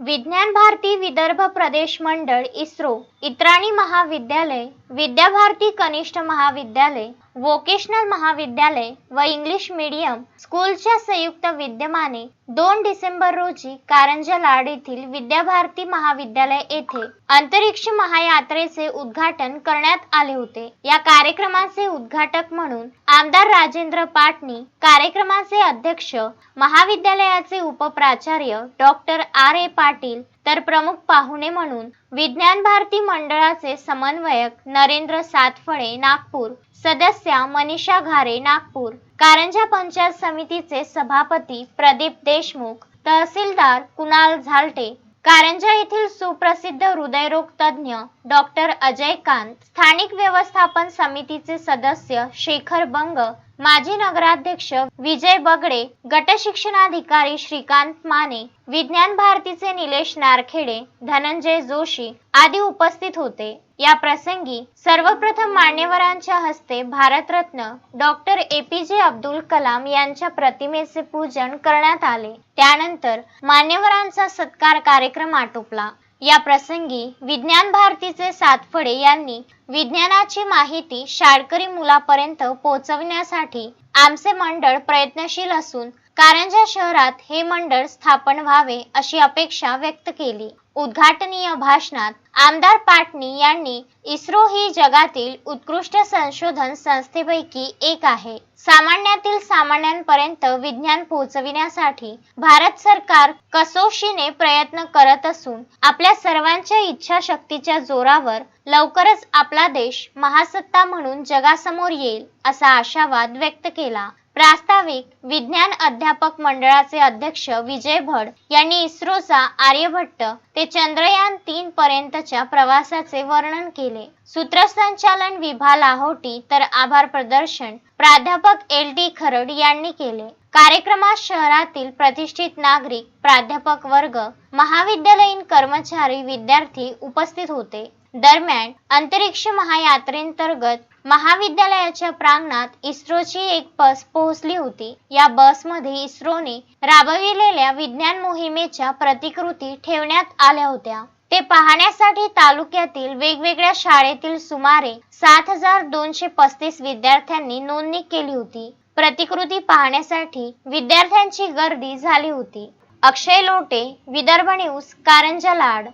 विज्ञान भारती विदर्भ प्रदेश मंडळ इस्रो इत्राणी महाविद्यालय विद्याभारती कनिष्ठ महाविद्यालय वोकेशनल महाविद्यालय व इंग्लिश मीडियम स्कूलच्या संयुक्त विद्यमाने दोन डिसेंबर रोजी कारंजा लाड येथील विद्याभारती महाविद्यालय येथे अंतरिक्ष महायात्रेचे उद्घाटन करण्यात आले होते. या कार्यक्रमाचे उद्घाटक म्हणून आमदार राजेंद्र पाटणी कार्यक्रमाचे अध्यक्ष महाविद्यालयाचे उपप्राचार्य डॉक्टर आर ए पाटील तर प्रमुख पाहुणे म्हणून विज्ञान भारती मंडळाचे समन्वयक नरेंद्र सातफळे नागपूर सदस्या मनीषा घारे नागपूर कारंजा पंचायत समितीचे सभापती प्रदीप देशमुख तहसीलदार कुणाल झालटे कारंजा येथील सुप्रसिद्ध हृदयरोग तज्ज्ञ डॉक्टर अजय कांत स्थानिक व्यवस्थापन समितीचे सदस्य शेखर बंग माजी नगराध्यक्ष विजय बगडे गट शिक्षणाधिकारी श्रीकांत माने विज्ञान भारतीचे निलेश नारखेडे धनंजय जोशी आदी उपस्थित होते. या प्रसंगी सर्वप्रथम मान्यवरांच्या हस्ते भारतरत्न डॉक्टर ए पी जे अब्दुल कलाम यांच्या प्रतिमेचे पूजन करण्यात आले. त्यानंतर मान्यवरांचा सत्कार कार्यक्रम आटोपला. या प्रसंगी विज्ञान भारतीचे सातफडे यांनी विज्ञानाची माहिती शाळकरी मुलापर्यंत पोहोचवण्यासाठी आमचे मंडळ प्रयत्नशील असून कारंजा शहरात हे मंडळ स्थापन व्हावे अशी अपेक्षा व्यक्त केली. उद्घाटनीय भाषणात आमदार पाटणी यांनी इस्रो ही जगातील उत्कृष्ट संशोधन संस्थेपैकी एक आहे. सामान्यातील सामान्यांपर्यंत विज्ञान पोहोचविण्यासाठी भारत सरकार कसोशीने प्रयत्न करत असून आपल्या सर्वांच्या इच्छाशक्तीच्या जोरावर लवकरच आपला देश महासत्ता म्हणून जगासमोर येईल असा आशावाद व्यक्त केला. प्रास्ताविक विज्ञान अध्यापक मंडळाचे अध्यक्ष विजय भड यांनी इस्रोचा आर्यभट्ट ते चंद्रयान तीन पर्यंतच्या प्रवासाचे वर्णन केले. सूत्रसंचालन विभा लाहोटी तर आभार प्रदर्शन प्राध्यापक एल डी खरड यांनी केले. कार्यक्रमात शहरातील प्रतिष्ठित नागरिक प्राध्यापक वर्ग महाविद्यालयीन कर्मचारी विद्यार्थी उपस्थित होते. दरम्यान अंतरिक्ष महायात्रेंतर्गत महाविद्यालयाच्या प्रांगणात इस्रोची एक बस पोहोचली होती. या बसमध्ये इस्रोने राबविलेल्या विज्ञान मोहिमेच्या प्रतिकृती ठेवण्यात आल्या होत्या. ते पाहण्यासाठी तालुक्यातील वेगवेगळ्या शाळेतील सुमारे सात हजार दोनशे पस्तीस विद्यार्थ्यांनी नोंदणी केली होती. प्रतिकृती पाहण्यासाठी विद्यार्थ्यांची गर्दी झाली होती. अक्षय लोटे विदर्भ न्यूज कारंजा लाड.